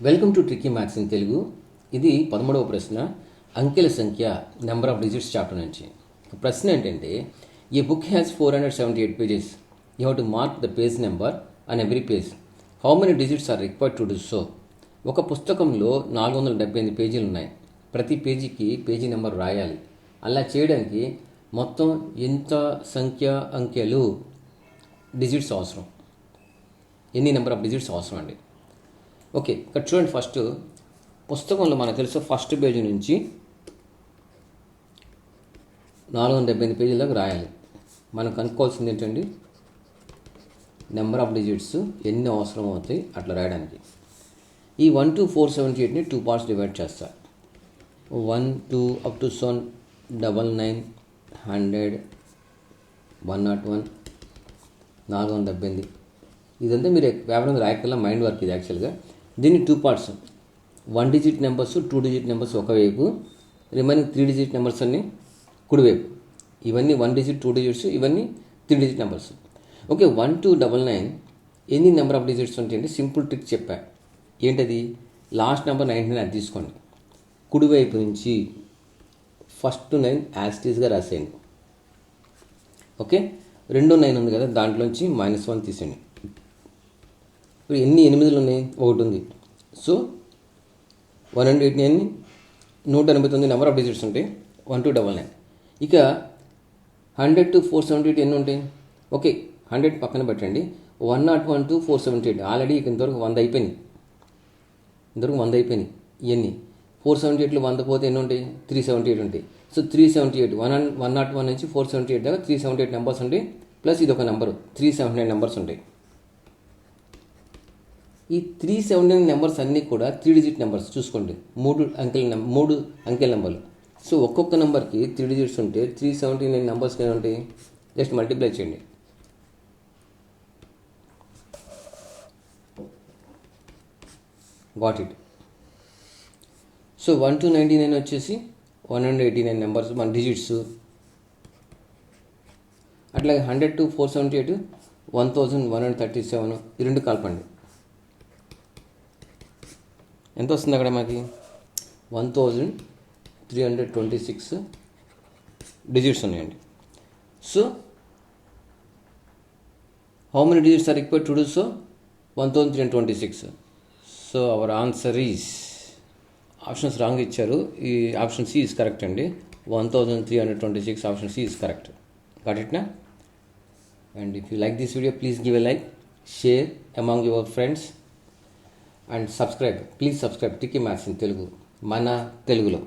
Welcome to tricky maths in Telugu ఇది పదమూడవ ప్రశ్న. అంకెల సంఖ్య నెంబర్ ఆఫ్ డిజిట్స్ చాప్టర్ నుంచి. ప్రశ్న ఏంటంటే ఈ book has four hundred seventy eight pages you have to mark the page number and every page how many digits are required to do so ఒక పుస్తకంలో నాలుగు వందల డెబ్బై ఎనిమిది పేజీలు ఉన్నాయి. ప్రతి పేజీకి పేజీ నెంబర్ రాయాలి. అలా చేయడానికి మొత్తం ఎంత సంఖ్య అంకెలు డిజిట్స్ అవసరం? ఎన్ని నెంబర్ ఆఫ్ డిజిట్స్ అవసరం అండి? ఓకే ఇక్కడ చూడండి ఫస్ట్. పుస్తకంలో మనకు తెలుసు ఫస్ట్ పేజీ నుంచి నాలుగు వందల డెబ్బై ఎనిమిది పేజీలకు రాయాలి. మనం కనుక్కోవాల్సింది ఏంటండి? నెంబర్ ఆఫ్ డిజిట్స్ ఎన్ని అవసరం అవుతాయి అట్లా రాయడానికి. ఈ వన్ టూ ఫోర్ సెవెంటీ ఎయిట్ని టూ పార్ట్స్ డివైడ్ చేస్తా. One to up to seven double nine hundred one nought one నాలుగు వందల డెబ్బై ఎనిమిది. ఇదంతా మీరు వ్యాపారం రాయకల్లా మైండ్ వర్క్ ఇది యాక్చువల్గా. దీన్ని two parts one digit numbers two digit numbers ఒకవైపు రిమైనింగ్ త్రీ డిజిట్ నెంబర్స్ అన్ని కుడివైపు ఇవన్నీ వన్ డిజిట్ టూ డిజిట్స్ ఇవన్నీ three digit numbers okay one two double nine ఎన్ని నెంబర్ ఆఫ్ డిజిట్స్ ఉంటాయంటే సింపుల్ ట్రిక్ చెప్పా. ఏంటది? లాస్ట్ నెంబర్ నైన్ అది తీసుకోండి. కుడివైపు నుంచి ఫస్ట్ నైన్ యాస్టీస్గా రాసేయండి. ఓకే రెండో నైన్ ఉంది కదా దాంట్లోంచి మైనస్ వన్ తీసేయండి. ఇప్పుడు ఎన్ని ఎనిమిదిలు ఉన్నాయి? ఒకటి ఉంది. So one hundred eighty nine నూట ఎనభై తొమ్మిది నెంబర్ ఆఫ్ డిజిట్స్ ఉంటాయి. వన్ టూ డబల్ నైన్ ఇక hundred to four seventy eight ఎన్ని ఉంటాయి? ఓకే హండ్రెడ్ పక్కన పెట్టండి. One nought one to four seventy eight already ఇక ఇంతవరకు వంద అయిపోయినాయి. ఇంతవరకు వంద అయిపోయినాయి. ఇవన్నీ ఫోర్ సెవెంటీ ఎయిట్లో వంద పోతే ఎన్ని ఉంటాయి? త్రీ సెవెంటీ ఎయిట్ ఉంటాయి. So three seventy eight one one nought one నుంచి ఫోర్ సెవెంటీ ఎయిట్ దాకా త్రీ సెవెంటీ ఎయిట్ నెంబర్స్ ఉంటాయి. ప్లస్ ఇది ఒక number three seventy nine numbers ఉంటాయి. ఈ త్రీ సెవెంటీ నైన్ నెంబర్స్ అన్నీ కూడా త్రీ డిజిట్ నెంబర్స్ చూసుకోండి. మూడు అంకెల నెం- మూడు అంకెల నెంబర్లు సో ఒక్కొక్క నెంబర్కి త్రీ డిజిట్స్ ఉంటే త్రీ సెవెంటీ నైన్ నెంబర్స్కి ఏమి ఉంటాయి జస్ట్ మల్టిప్లై చేయండి. Got it so one to ninety nine వచ్చేసి one hundred eighty nine numbers మన డిజిట్స్ అట్లాగే hundred to four seventy eight one thousand one hundred thirty seven ఈ రెండు కలపండి. ఎంత వస్తుంది అక్కడ మాకి? One thousand three hundred twenty six digits ఉన్నాయండి. So how many digits are required to do so one thousand three hundred twenty six. So our answer is options wrong ఇచ్చారు. ఈ ఆప్షన్ సి ఈజ్ కరెక్ట్ అండి. One thousand three hundred twenty six option C is correct got ఇట్నా and if you like this video please give a like share among your friends and subscribe please subscribe tricky maths in Telugu మన తెలుగులో.